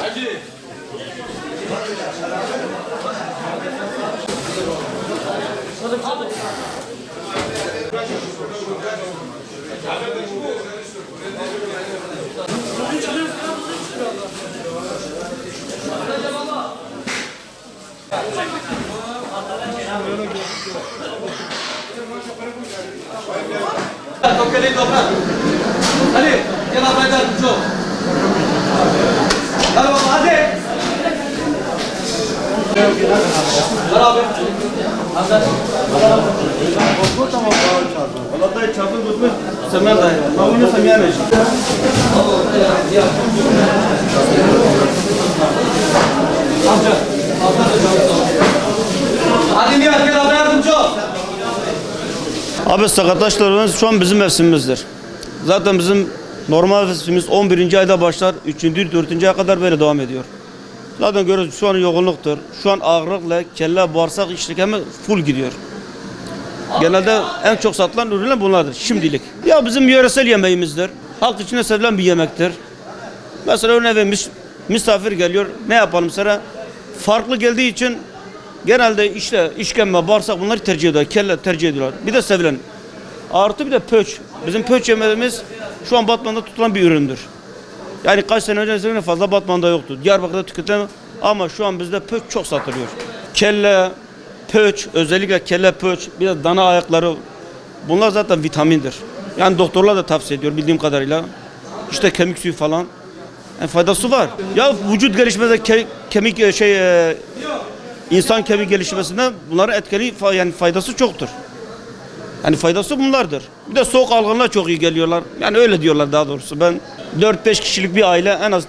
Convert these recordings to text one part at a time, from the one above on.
Hacı. Hadi. Hadi. Tokeli dobra. Ali, gel haberler çok. Hadi baba hadi. Hadi abi. Vallahi çapı tutmuş. Semer dayı. Ben bunu semeyemeyiz. Amca. Amca yardımcı. Abi sakataşlarımız şu an bizim mevsimimizdir. Zaten bizim normal mevsimimiz 11. ayda başlar. 3. 4. aya kadar böyle devam ediyor. Zaten görüyoruz şu an yoğunluktur. Şu an ağırlıkla kelle, bağırsak işlekemi full gidiyor. Genelde en çok satılan ürünler bunlardır şimdilik. Ya bizim yöresel yemeğimizdir. Halk içinde sevilen bir yemektir. Mesela örneğin mis- misafir geliyor. Ne yapalım sana? Farklı geldiği için genelde işte işkembe, bağırsak bunları tercih ediyorlar. Kelle tercih ediyorlar. Bir de sevilen. Artı bir de pöç. Bizim pöç yemeğimiz şu an Batman'da tutulan bir üründür. Yani kaç sene önce fazla Batman'da yoktu. Diyarbakır'da tüketilen ama şu an bizde pöç çok satılıyor. Kelle, pöç, özellikle kelle pöç, bir de dana ayakları bunlar zaten vitamindir. Yani doktorlar da tavsiye ediyor bildiğim kadarıyla. İşte kemik suyu falan. Yani faydası var. Ya vücut gelişmede ke- kemik e, şey e, insan kemik gelişmesinde bunların etkili yani faydası çoktur. Yani faydası bunlardır. Bir de soğuk algınlığa çok iyi geliyorlar. Yani öyle diyorlar daha doğrusu. Ben 4-5 kişilik bir aile en az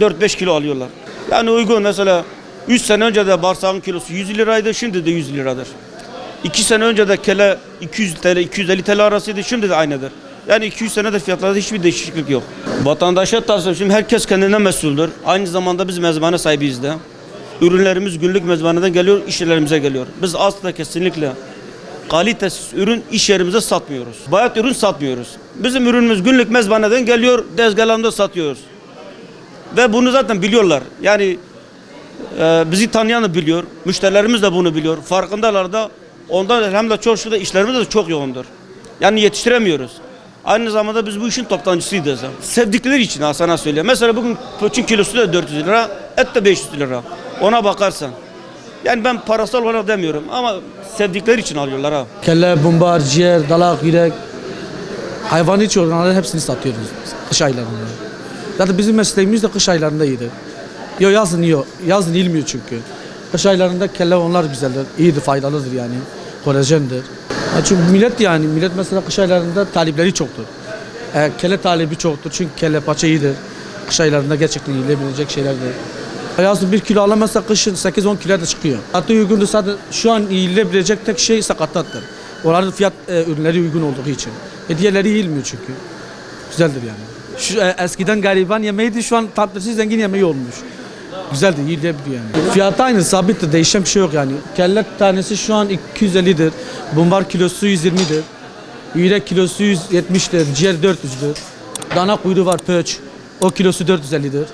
4-5 kilo alıyorlar. Yani uygun mesela 3 sene önce de bağırsağın kilosu 100 liraydı şimdi de 100 liradır. 2 sene önce de kele 200 TL 250 TL arasıydı şimdi de aynıdır. Yani 200 senede fiyatlarda hiçbir değişiklik yok. Vatandaşa tavsiye şimdi herkes kendinden mesuldür. Aynı zamanda biz mezbane sahibiyiz de. Ürünlerimiz günlük mezbaneden geliyor, iş yerlerimize geliyor. Biz asla kesinlikle kalitesiz ürün iş yerimize satmıyoruz. Bayat ürün satmıyoruz. Bizim ürünümüz günlük mezbaneden geliyor, dezgahlarında satıyoruz. Ve bunu zaten biliyorlar. Yani e, bizi tanıyan da biliyor, müşterilerimiz de bunu biliyor. Farkındalar da ondan hem de çok şurada işlerimiz de çok yoğundur. Yani yetiştiremiyoruz. Aynı zamanda biz bu işin toptancısıyız. Sevdikleri için ha sana söyleyeyim. Mesela bugün poçun kilosu da 400 lira, et de 500 lira. Ona bakarsan. Yani ben parasal olarak demiyorum ama sevdikleri için alıyorlar ha. Kelle, bumbar, ciğer, dalak, yürek, hayvani iç organları hepsini satıyoruz biz kış aylarında. Zaten bizim mesleğimiz de kış aylarında iyidir. Yok yazın yok, yazın ilmiyor çünkü. Kış aylarında kelle onlar güzeldir, iyidir, faydalıdır yani, kolajendir. Çünkü millet yani, millet mesela kış aylarında talipleri çoktur. E, kelle talebi çoktur çünkü kelle paça iyidir. Kış aylarında gerçekten yiyilebilecek şeylerdir. Yazın bir kilo alamazsa kışın 8-10 kilo da çıkıyor. Hatta uygundur zaten şu an yiyilebilecek tek şey sakatattır. Onların fiyat e, ürünleri uygun olduğu için. E diğerleri yiyilmiyor çünkü. Güzeldir yani. Şu, e, eskiden gariban yemeğiydi şu an tatlısı zengin yemeği olmuş. Güzeldir yiyilebilir yani. Fiyatı aynı sabittir değişen bir şey yok yani. Kelle tanesi şu an 250'dir. Bumbar kilosu 120'dir. Yürek kilosu 170'dir. Ciğer 400'dür. Dana kuyruğu var pöç. O kilosu 450'dir.